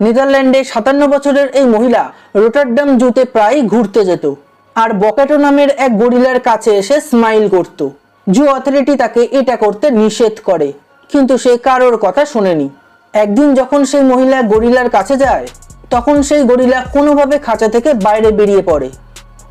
নেদারল্যান্ডে সাতান্ন বছরের এই মহিলা রোটারডাম জুতে প্রায় ঘুরতে যেত। আর বকেটো নামের এক গরিলার কাছে এসে স্মাইল করত। জু অথরিটি তাকে এটা করতে নিষেধ করে, কিন্তু সে কারোর কথা শোনেনি। একদিন যখন সেই মহিলা গরিলার কাছে যায়, তখন সেই গরিলা কোনোভাবে খাঁচা থেকে বাইরে বেরিয়ে পড়ে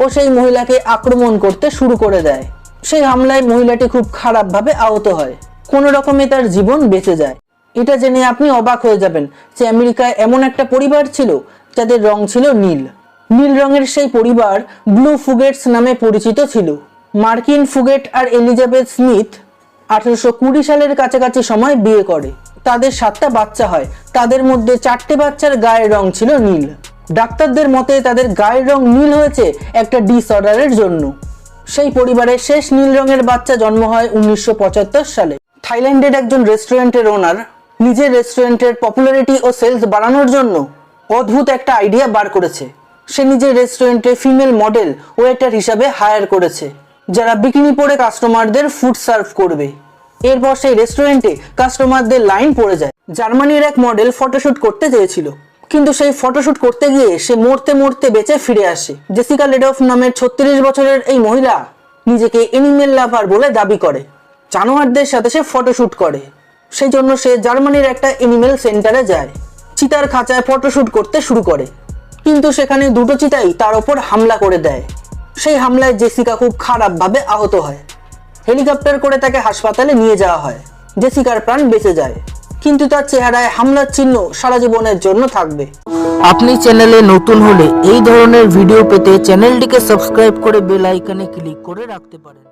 ও সেই মহিলাকে আক্রমণ করতে শুরু করে দেয়। সেই হামলায় মহিলাটি খুব খারাপভাবে আহত হয়। কোনো রকমে তার জীবন বেঁচে যায়। এটা জেনে আপনি অবাক হয়ে যাবেন যে আমেরিকায় এমন একটা পরিবার ছিল যাদের রং ছিল নীল। নীল রঙের সেই পরিবার ব্লু ফুগেটস নামে পরিচিত ছিল। মার্কিন ফুগেট আর এলিজাবেথ স্মিথ আঠারোশো কুড়ি সালের কাছাকাছি সময় বিয়ে করে। তাদের সাতটা বাচ্চা হয়। তাদের মধ্যে চারটে বাচ্চার গায়ের রং ছিল নীল। ডাক্তারদের মতে তাদের গায়ের রং নীল হয়েছে একটা ডিসঅর্ডারের জন্য। সেই পরিবারের শেষ নীল রঙের বাচ্চা জন্ম হয় উনিশশো পঁচাত্তর সালে। থাইল্যান্ডের একজন রেস্টুরেন্টের ওনার নিজের রেস্টুরেন্টের পপুলারিটি ও সেলস বাড়ানোর জন্য অদ্ভুত একটা আইডিয়া বার করেছে। সে নিজের রেস্টুরেন্টে ফিমেল মডেল ওয়েটার হিসাবে হায়ার করেছে, যারা বিকিনি পরে কাস্টমারদের ফুড সার্ভ করবে। এরপর সেই রেস্টুরেন্টে কাস্টমারদের লাইন পড়ে যায়। জার্মানির এক মডেল ফটোশুট করতে চেয়েছিল, কিন্তু সেই ফটোশুট করতে গিয়ে সে মরতে মরতে বেঁচে ফিরে আসে। জেসিকা লেডফ নামের ছত্রিশ বছরের এই মহিলা নিজেকে এনিমেল লাভার বলে দাবি করে। জানোয়ারদের সাথে সে ফটোশুট করে। সেই জন্য সে জার্মানির একটা এনিমেল সেন্টারে যায়। চিতার খাঁচায় ফটোশুট করতে শুরু করে। কিন্তু সেখানে দুটো চিতাই তার ওপর হামলা করে দেয়। সেই হামলায় জেসিকা খুব খারাপভাবে আহত হয়। হেলিকপ্টার করে তাকে হাসপাতালে নিয়ে যাওয়া হয়। জেসিকার প্রাণ বেঁচে যায়। কিন্তু তার চেহারায় হামলার চিহ্ন সারা জীবনের জন্য থাকবে। আপনি চ্যানেলে নতুন হলে এই ধরনের ভিডিও পেতে চ্যানেলটিকে সাবস্ক্রাইব করে বেল আইকনে ক্লিক করে রাখতে পারেন।